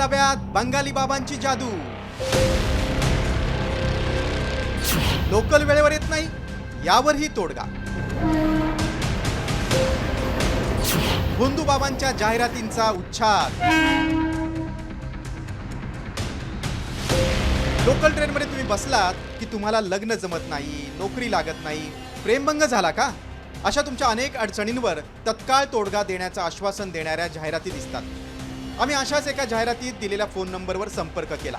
डब्यात बंगाली बाबांची जादू. लोकल वेळेवर येत नाही यावरही तोडगा. भोंदू बाबांच्या जाहिरातींचा उच्छाद. लोकल ट्रेनमध्ये तुम्ही बसलात की तुम्हाला लग्न जमत नाही नोकरी लागत नाही प्रेमभंग झाला का? अशा तुमच्या अनेक अडचणींवर तत्काळ तोडगा देण्याचं आश्वासन देणाऱ्या जाहिराती दिसतात. आम्ही अशाच एका जाहिरातीत दिलेल्या फोन नंबरवर संपर्क केला.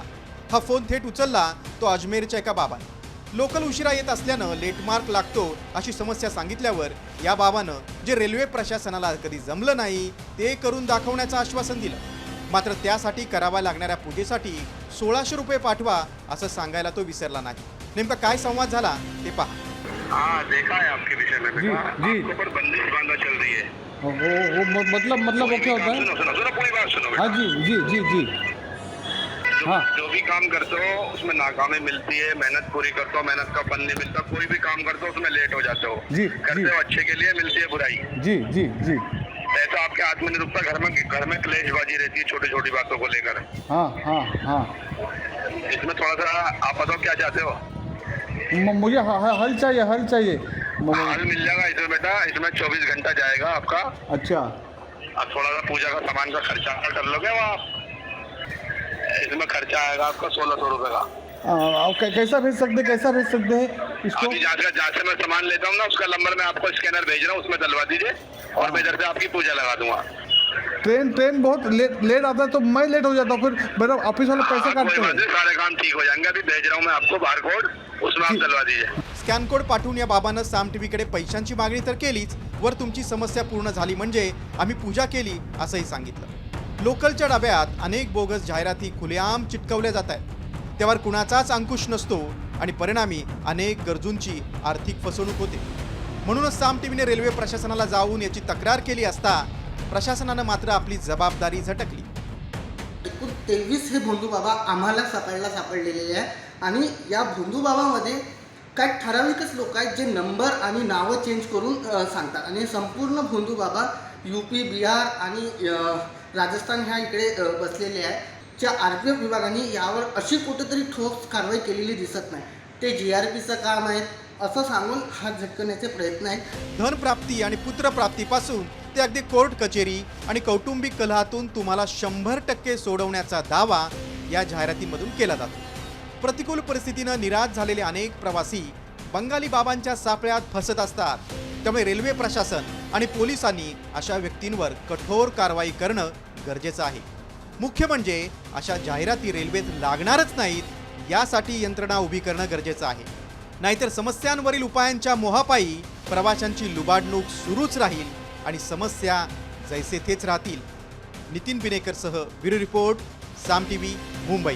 हा फोन थेट उचलला तो अजमेरच्या एका बाबाने. लोकल उशिरा येत असल्यानं लेटमार्क लागतो अशी समस्या सांगितल्यावर या बाबानं जे रेल्वे प्रशासनाला कधी जमलं नाही ते करून दाखवण्याचं आश्वासन दिलं. मात्र त्यासाठी कराव्या लागणाऱ्या पूजेसाठी सोळाशे रुपये पाठवा असं सांगायला तो विसरला नाही. नेमका काय संवाद झाला ते पहा. हाँ देखा है आपके विषय में जी, जी। आपके ऊपर बंदिश बांधा चल रही है वो वो मतलब मतलब वो क्या होता है? सुनो सुनो सुनो पूरी बात सुनो हाँ जी जी जी जी। हाँ। जो भी काम करते हो उसमें नाकामी मिलती है मेहनत पूरी करते हो मेहनत का फल नहीं मिलता कोई भी काम करते हो उसमें लेट हो जाते हो। जी, करते हो अच्छे के लिए मिलती है बुराई। जी जी जी। ऐसा आपके हाथ में नहीं रुकता घर में घर में क्लेशबाजी रहती है छोटी छोटी बातों को लेकर। हाँ हाँ हाँ। इसमें थोड़ा सा आप बताओ क्या चाहते हो? मुझे ह- ह- हल चाहिए हल चाहिए। हल मिल जाएगा इसमें बेटा इसमें चौबीस घंटा जाएगा आपका। अच्छा। अब थोड़ा सा पूजा का सामान का खर्चा कर लोगे आप इसमें खर्चा आएगा आपका सोलह सौ रुपये का। आप कै- कैसा भेज सकते कैसा भेज सकते हैं इसको? अभी जहाँ से जहाँ से मैं सामान लेता हूँ ना उसका नंबर मैं आपको स्कैनर भेज रहा हूँ उसमें डलवा दीजिए और मैं इधर से आपकी पूजा लगा दूँगा। ट्रेन ट्रेन बहुत लेट लेट आता है तो मैं लेट हो जाता हूँ फिर मेरा ऑफ़िस वाले पैसे हाँ, काटते हैं। सारे काम ठीक हो जाएँगे अभी भेज रहा हूँ मैं आपको बार कोड उसमें आप। डलवा दीजिए। स्कॅन कोड पाठवून या बाबानं साम टीव्हीकडे पैशांची मागणी तर केलीच वर तुमची समस्या पूर्ण झाली म्हणजे आम्ही पूजा केली असंही सांगितलं. लोकलच्या डब्यात अनेक बोगस जाहिराती खुलेआम चिटकवल्या जात आहेत. त्यावर कुणाचाच अंकुश नसतो आणि परिणामी अनेक गरजूंची आर्थिक फसवणूक होते. म्हणूनच साम टीव्हीने रेल्वे प्रशासनाला जाऊन याची तक्रार केली असता प्रशासनानं मात्र आपली जबाबदारी झटकली. एकूण तेवीस हे भोंदू बाबा आम्हाला सापडला सापडलेले आहे आणि या भोंदू बाबामध्ये काय ठराविकच लोक आहेत जे नंबर आणि नावं चेंज करून सांगतात. आणि संपूर्ण भोंदू बाबा यू पी बिहार आणि राजस्थान ह्या इकडे बसलेले आहे ज्या आर पी एफ विभागाने यावर अशी कुठेतरी ठोस कारवाई केलेली दिसत नाही. ते जी आर पीचं काम आहे असं सांगून हात झटकण्याचे प्रयत्न आहेत. धनप्राप्ती आणि पुत्रप्राप्तीपासून ते अगदी कोर्ट कचेरी आणि कौटुंबिक कलहातून तुम्हाला शंभर टक्के सोडवण्याचा दावा या जाहिरातीमधून केला जातो. प्रतिकूल परिस्थितीनं निराश झालेले अनेक प्रवासी बंगाली बाबांच्या सापळ्यात फसत असतात. त्यामुळे रेल्वे प्रशासन आणि पोलिसांनी अशा व्यक्तींवर कठोर कारवाई करणं गरजेचं आहे. मुख्य म्हणजे अशा जाहिराती रेल्वेत लागणारच नाहीत यासाठी यंत्रणा उभी करणं गरजेचं आहे. नाहीतर समस्यांवरील उपायांच्या मोहापायी प्रवाशांची लुबाडणूक सुरूच राहील आणि समस्या जैसे थेच राहतील. Nitin बिनेकरसह bureau report Saam TV Mumbai.